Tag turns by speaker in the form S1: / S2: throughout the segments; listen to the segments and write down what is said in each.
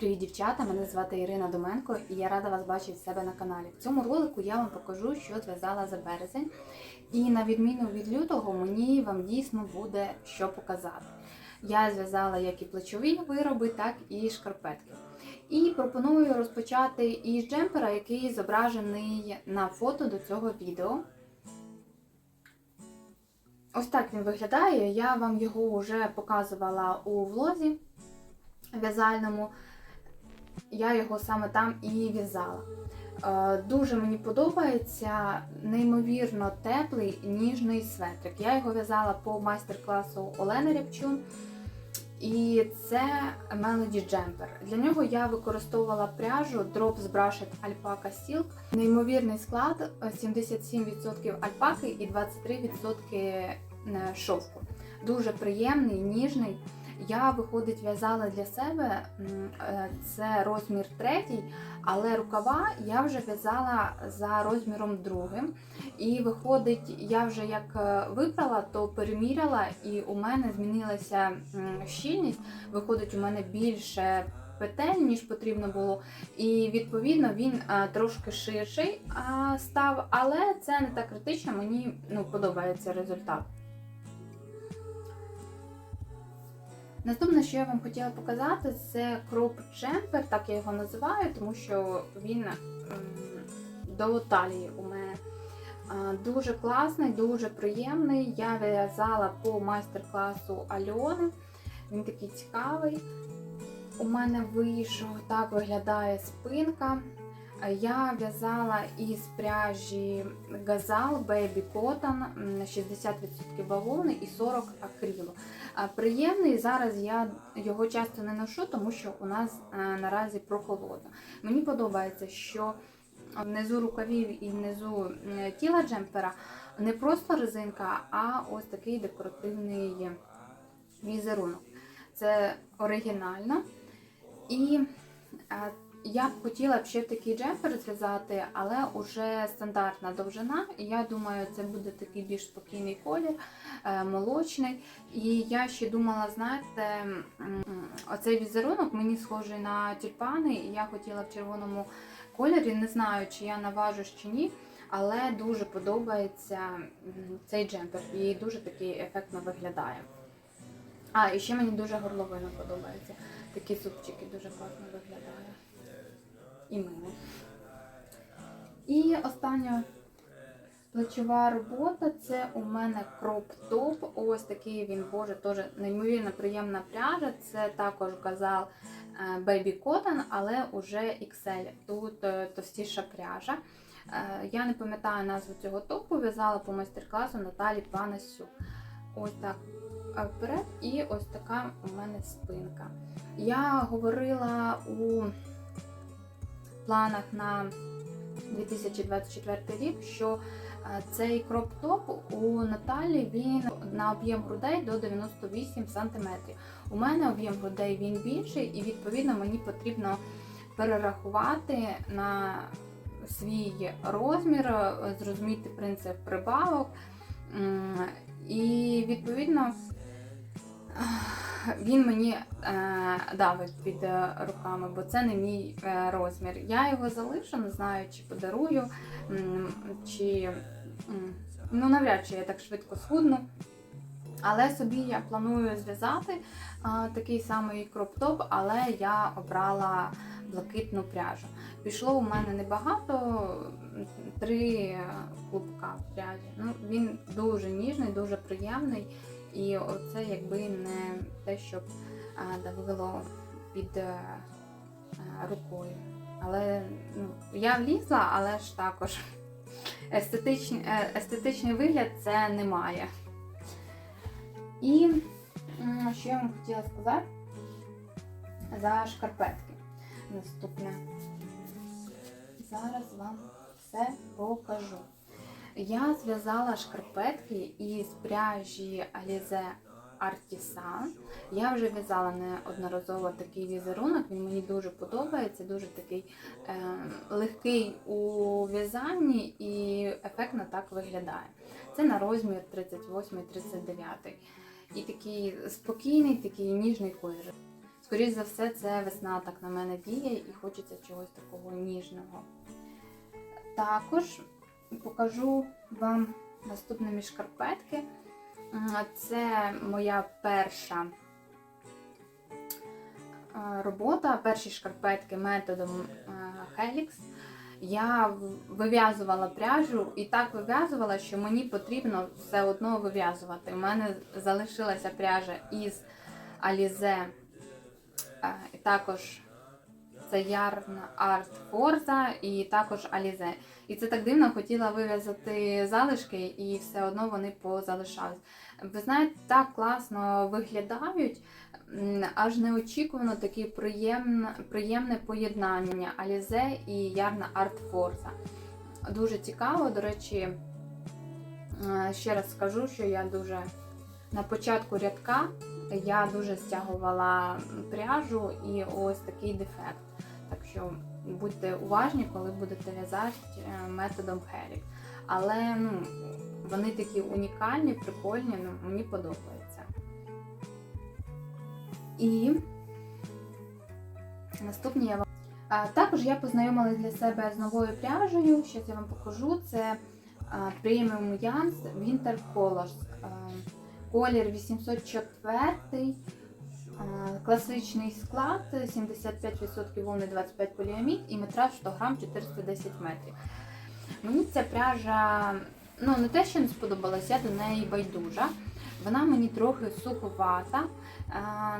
S1: Привіт, дівчата! Мене звати Ірина Доменко і я рада вас бачити в себе на каналі. В цьому ролику я вам покажу, що зв'язала за березень. І на відміну від лютого, мені вам дійсно буде що показати. Я зв'язала як і плечові вироби, так і шкарпетки. І пропоную розпочати із джемпера, який зображений на фото до цього відео. Ось так він виглядає. Я вам його вже показувала у влозі в'язальному. Я його саме там і в'язала. Е, Дуже мені подобається неймовірно теплий ніжний светрик. Я його в'язала по майстер-класу Олени Рябчун. І це Melody Jumper. Для нього я використовувала пряжу Drops Brushed Alpaca Silk. Неймовірний склад 77% альпаки і 23% шовку. Дуже приємний, ніжний. Я, виходить, в'язала для себе е, це розмір третій, але рукава я вже в'язала за розміром другим. І виходить, я вже як е, вибрала, то переміряла, і у мене змінилася щільність. Виходить, у мене більше петель, ніж потрібно було. І відповідно він е, трошки ширший став, але це не так критично, мені ну, подобається результат. Наступне, що я вам хотіла показати, це кроп джемпер, так я його називаю, тому що він ем, до талії у мене. Е, Дуже класний, дуже приємний. Я в'язала по майстер-класу Альони. Він такий цікавий. У мене вийшов, так виглядає спинка. Я в'язала із пряжі Газал Baby Cotton, 60% бавовни і 40 акрилу. Приємний, зараз я його часто не ношу, тому що у нас е, наразі прохолодно. Мені подобається, що внизу рукавів і внизу тіла джемпера не просто резинка, а ось такий декоративний візерунок. Це оригінально. І е, я б хотіла б ще такий джемпер зв'язати, але вже стандартна довжина. Я думаю, це буде такий більш спокійний колір, е, молочний. І я ще думала, знаєте, оцей візерунок мені схожий на тюльпани, і я хотіла в червоному кольорі. Не знаю, чи я наважусь чи ні. Але дуже подобається цей джемпер і дуже такий ефектно виглядає. А, і ще мені дуже горловина подобається. Такі супчики дуже класно виглядає. І мило. І остання плечова робота це у мене кроп-топ. Ось такий він, боже, теж неймовірно приємна пряжа. Це також казал Baby Cotton, але уже XL. Тут е, товстіша пряжа. Е, Я не пам'ятаю назву цього топу, в'язала по майстер-класу Наталі Панасюк. Ось так е, вперед, і ось така у мене спинка. Я говорила у планах на 2024 рік, що е, цей кроп-топ у Наталі він на об'єм грудей до 98 см. У мене об'єм грудей він більший, і відповідно мені потрібно перерахувати на свій розмір, е, зрозуміти принцип прибавок. І відповідно він мені е, давить під е, руками, бо це не мій е, розмір. Я його залишу, не знаю, чи подарую, чи ну навряд чи я так швидко схудну. Але собі я планую зв'язати е, такий самий кроп-топ, але я обрала блакитну пряжу. Пішло у мене небагато, три клубка пряжі. Ну, він дуже ніжний, дуже приємний. І оце якби не те, щоб давило під е, е, рукою. Але ну, я влізла, але ж також естетичний, е, естетичний вигляд це не має. І що я вам хотіла сказати за шкарпетки. Наступне. Зараз вам все покажу. Я зв'язала шкарпетки із пряжі Alize Artisan. Я вже в'язала неодноразово такий візерунок, він мені дуже подобається, дуже такий е, легкий у в'язанні і ефектно так виглядає. Це на розмір 38-39. І такий спокійний, такий ніжний колір. скоріш за все, це весна так на мене діє і хочеться чогось такого ніжного. Також покажу вам наступні шкарпетки. Це моя перша е, робота, перші шкарпетки методом е, Helix. Я вив'язувала пряжу і так вив'язувала, що мені потрібно все одно вив'язувати. У мене залишилася пряжа із Alize, е, і також це Yarn Art Forza і також Alize. І це так дивно, хотіла вив'язати залишки, і все одно вони позалишались. Ви знаєте, так класно виглядають, аж неочікувано таке приємне, приємне поєднання Alize і Yarn Art Forza. Дуже цікаво, до речі, е, ще раз скажу, що я дуже на початку рядка я дуже стягувала пряжу і ось такий дефект. Так що будьте уважні, коли будете в'язати е, методом Helix. Але ну, вони такі унікальні, прикольні, ну, мені подобається. І наступні я вам. Також я познайомилася для себе з новою пряжею. Зараз я вам покажу. Це а, Premium Yarns Winter Colors. А, колір 804. Класичний склад 75% вовни 25 поліамід і метраж 100 грам 410 метрів. Мені ця пряжа ну, не те, що не сподобалась, я до неї байдужа. Вона мені трохи суховата,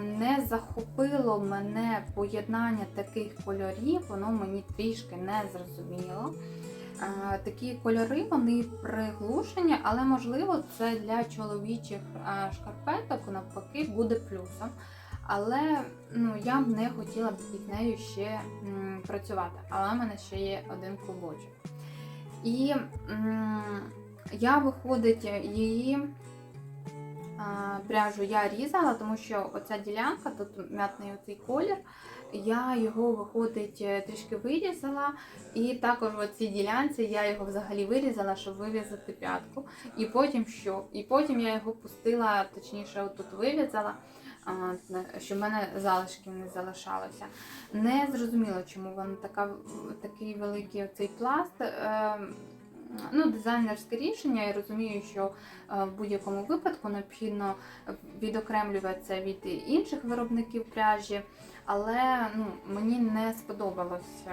S1: не захопило мене поєднання таких кольорів, воно мені трішки не зрозуміло. Такі кольори вони приглушені, але можливо це для чоловічих шкарпеток навпаки буде плюсом. Але ну, я б не хотіла б із нею ще м, працювати. Але в мене ще є один клубочок. І м, я виходить її а, пряжу я різала, тому що оця ділянка, тут м'ятний оцей колір, я його виходить трішки вирізала, і також в цій ділянці я його взагалі вирізала, щоб вирізати п'ятку. І потім що? І потім я його пустила, точніше, отут вирізала, а, щоб в мене залишків не залишалося. Не зрозуміло, чому вона така, такий великий оцей пласт. Е, Ну, дизайнерське рішення. Я розумію, що е, в будь-якому випадку необхідно відокремлюватися від інших виробників пряжі, але ну, мені не сподобалось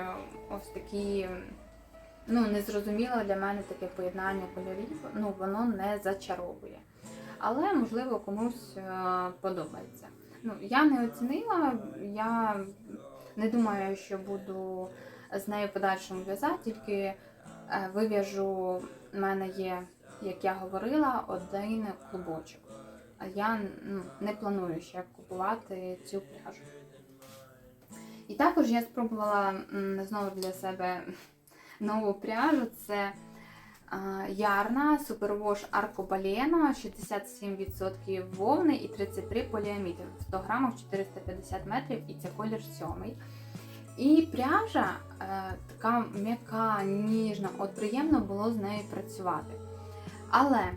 S1: ось такі, ну, незрозуміло для мене таке поєднання кольорів, ну, воно не зачаровує. Але, можливо, комусь е, подобається. Ну, я не оцінила, я не думаю, що буду з нею подальшому в'язати, тільки е, вив'яжу, в мене є, як я говорила, один клубочок. А я ну, не планую ще купувати цю пряжу. І також я спробувала знову для себе нову пряжу. Це Ярна Супервош Аркобалена, 67% вовни і 33 поліамід. В 100 грамах 450 метрів і це колір сьомий. І пряжа е, така м'яка, ніжна, от приємно було з нею працювати. Але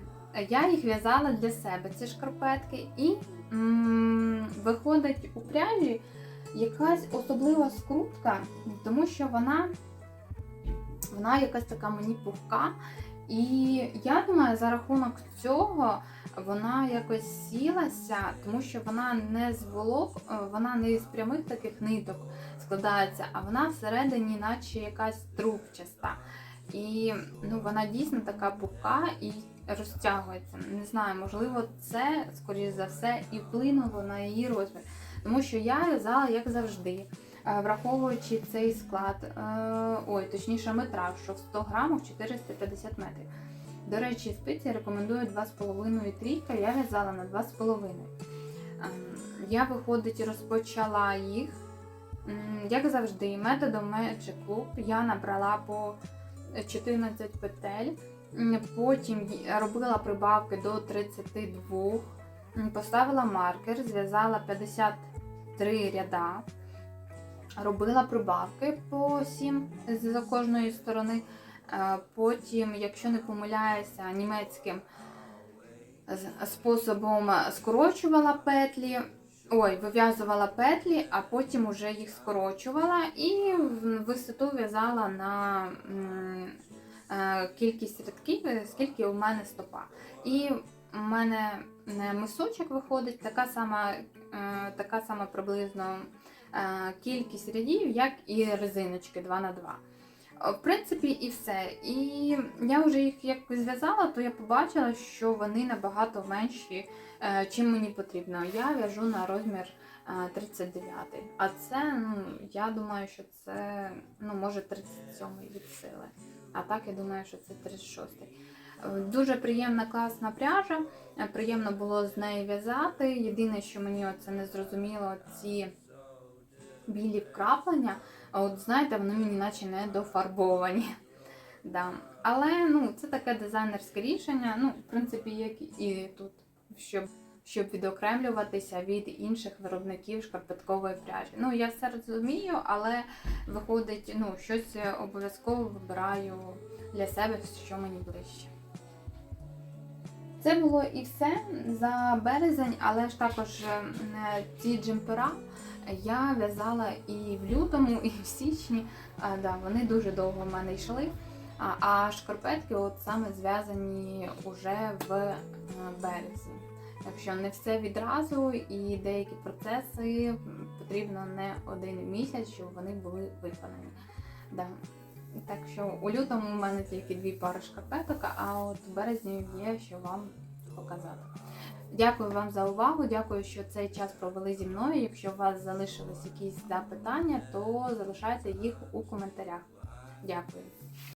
S1: я їх в'язала для себе, ці шкарпетки, і м, виходить у пряжі якась особлива скрутка, тому що вона, вона якась така мені пухка. І я думаю, за рахунок цього вона якось сілася, тому що вона не з волок, е, вона не з прямих таких ниток складається, а вона всередині, наче якась трубчаста. І ну, вона дійсно така пухка і розтягується. Не знаю, можливо, це, скоріш за все, і вплинуло на її розмір. Тому що я в'язала, як завжди, враховуючи цей склад, е, ой, точніше, метраж, що в 100 грамах 450 метрів. До речі, спиці рекомендую 2,5 трійка, я в'язала на 2,5. Ем, Я, виходить, розпочала їх, як завжди, методом Magic Club. Я набрала по 14 петель, потім робила прибавки до 32, поставила маркер, зв'язала 53 ряда, робила прибавки по 7 з кожної сторони. Е, Потім, якщо не помиляюся, німецьким способом скорочувала петлі, ой, вив'язувала петлі, а потім уже їх скорочувала і висоту в'язала на е, кількість рядків, скільки у мене стопа. І у мене мисочок виходить така сама, е, така сама приблизно кількість рядів, як і резиночки 2 на 2 В принципі, і все. І я вже їх як зв'язала, то я побачила, що вони набагато менші, е, чим мені потрібно. Я в'яжу на розмір е, 39. А це, ну, я думаю, що це ну, може 37 від сили. А так я думаю, що це 36. Е, Дуже приємна, класна пряжа. Е, Приємно було з нею в'язати. Єдине, що мені оце не зрозуміло, ці білі вкраплення. А от знаєте, вони мені наче не дофарбовані. Да. Але ну, це таке дизайнерське рішення. Ну, в принципі, як і тут, щоб, щоб відокремлюватися від інших виробників шкарпеткової пряжі. Ну, я все розумію, але виходить, ну, щось обов'язково вибираю для себе, що мені ближче. Це було і все за березень, але ж також ці джемпера я в'язала і в лютому, і в січні. А, да, вони дуже довго в мене йшли. А, а шкарпетки от саме зв'язані уже в е, березні. Так що не все відразу, і деякі процеси потрібно не один місяць, щоб вони були виконані. Да. Так що у лютому у мене тільки дві пари шкарпеток, а от в березні є що вам показати. Дякую вам за увагу. Дякую, що цей час провели зі мною. Якщо у вас залишились якісь запитання, то залишайте їх у коментарях. Дякую.